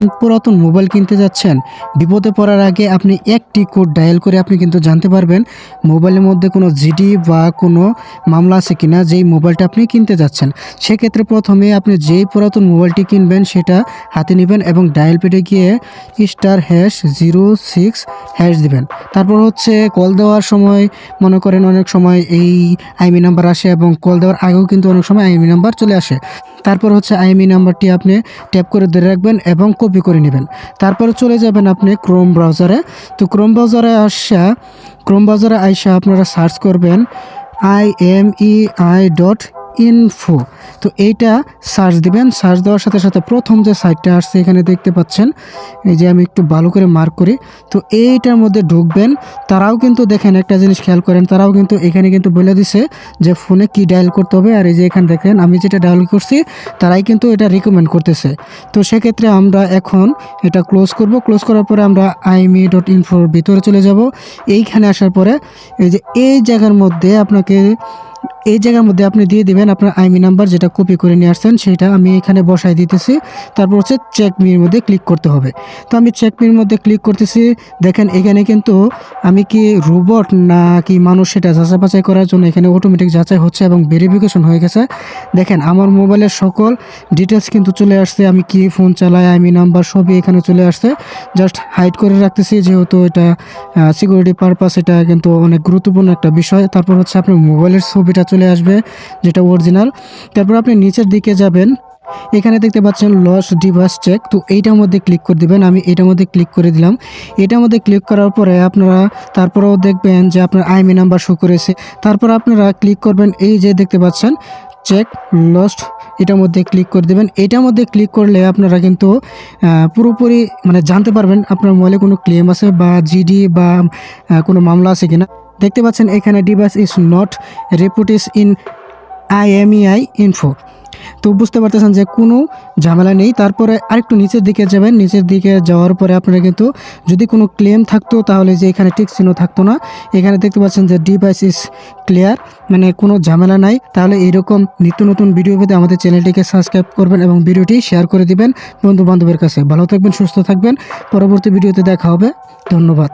পুরাতন মোবাইল কিনতে যাচ্ছেন, বিপদে পড়ার আগে আপনি একটি কোড ডায়াল করে আপনি কিন্তু জানতে পারবেন মোবাইলের মধ্যে কোনো জিডি বা কোনো মামলা আছে কিনা যেই মোবাইলটা আপনি কিনতে যাচ্ছেন। সেক্ষেত্রে প্রথমে আপনি যেই পুরাতন মোবাইলটি কিনবেন সেটা হাতে নেবেন এবং ডায়াল পেডে গিয়ে star hash zero six hash দিবেন। তারপর হচ্ছে কল দেওয়ার সময়, মনে করেন অনেক সময় এই আইমি নাম্বার আসে এবং কল দেওয়ার আগেও কিন্তু অনেক সময় আইমি নাম্বার চলে আসে। তারপর হচ্ছে আইএমই নাম্বারটি আপনি ট্যাপ করে ধরে রাখবেন এবং কপি করে নেবেন। তারপরে চলে যাবেন আপনি ক্রোম ব্রাউজারে তো ক্রোম ব্রাউজারে আসা ক্রোম ব্রাউজারে আইসা আপনারা সার্চ করবেন I M E I dot info তো এইটা সার্চ দিবেন সার্চ দেওয়ার সাথে সাথে প্রথম যে সাইটটা আসছে, এখানে দেখতে পাচ্ছেন, এই যে আমি একটু ভালো করে মার্ক করি। তো এইটার মধ্যে ঢুকবেন, তারাও কিন্তু দেখেন একটা জিনিস খেয়াল করেন, তারাও কিন্তু এখানে কিন্তু বলে দিছে যে ফোনে কি ডায়াল করতে হবে। আর এই যে এখানে দেখেন, আমি যেটা ডায়াল করছি, তারাই কিন্তু এটা রিকমেন্ড করতেছে। তো সেক্ষেত্রে আমরা এখন এটা ক্লোজ করব। ক্লোজ করার পরে আমরা আইমি ডট ইনফোর ভিতরে চলে যাব। এইখানে আসার পরে, এই যে এই জায়গার মধ্যে আপনাকে এই জায়গার মধ্যে আপনি দিয়ে দিবেন আপনার আইমি নাম্বার যেটা কপি করে নিয়ে আসছেন সেটা আমি এখানে বসাই দিতেছি। তারপর হচ্ছে চেক মির মধ্যে ক্লিক করতে হবে। তো আমি চেক মির মধ্যে ক্লিক করতেছি। দেখেন এখানে কিন্তু আমি কি রোবট না কি মানুষ সেটা যাচাই বাছাই করার জন্য এখানে অটোমেটিক যাচাই হচ্ছে এবং ভেরিফিকেশন হয়ে গেছে। দেখেন আমার মোবাইলের সকল ডিটেলস কিন্তু চলে আসছে। আমি কি ফোন চালাই আইমি নাম্বার সবই এখানে চলে আসছে। জাস্ট হাইড করে রাখতেছি যেহেতু এটা সিকিউরিটি পারপাস এটা কিন্তু অনেক গুরুত্বপূর্ণ একটা বিষয়। তারপর হচ্ছে আপনার মোবাইলের ছবিটা চলে আসবে, যেটা অরিজিনাল তারপর আপনি নিচের দিকে যাবেন। এখানে দেখতে পাচ্ছেন লস ডিভাইস চেক। তো এইটার মধ্যে ক্লিক করে দিবেন। আমি এটার মধ্যে ক্লিক করে দিলাম। এটার মধ্যে ক্লিক করার পরে আপনারা তারপরেও দেখবেন যে আপনার আইমি নাম্বার শো করেছে। তারপর আপনারা ক্লিক করবেন এই যে দেখতে পাচ্ছেন চেক লস্ট এটার মধ্যে ক্লিক করে দেবেন। এটার মধ্যে ক্লিক করলে আপনারা কিন্তু পুরোপুরি মানে জানতে পারবেন আপনার মোবাইলে কোনো ক্লেম আছে বা জিডি বা কোনো মামলা আছে কিনা। দেখতে পাচ্ছেন, এখানে device is not reported in IMEI info. তো বুঝতে পারতেছেন যে কোনো ঝামেলা নেই। তারপরে আরেকটু নিচের দিকে যাবেন। নিচের দিকে যাওয়ার পরে আপনারা কিন্তু যদি কোনো ক্লেম থাকতো, তাহলে যে এখানে টিক চিহ্ন থাকতো না। এখানে দেখতে পাচ্ছেন যে ডিভাইস ইজ ক্লিয়ার মানে কোনো ঝামেলা নাই। তাহলে এরকম নিত্য নতুন ভিডিও পেতে আমাদের চ্যানেলটিকে সাবস্ক্রাইব করবেন এবং ভিডিওটি শেয়ার করে দিবেন বন্ধু বান্ধবের কাছে। ভালো থাকবেন, সুস্থ থাকবেন। পরবর্তী ভিডিওতে দেখা হবে। ধন্যবাদ।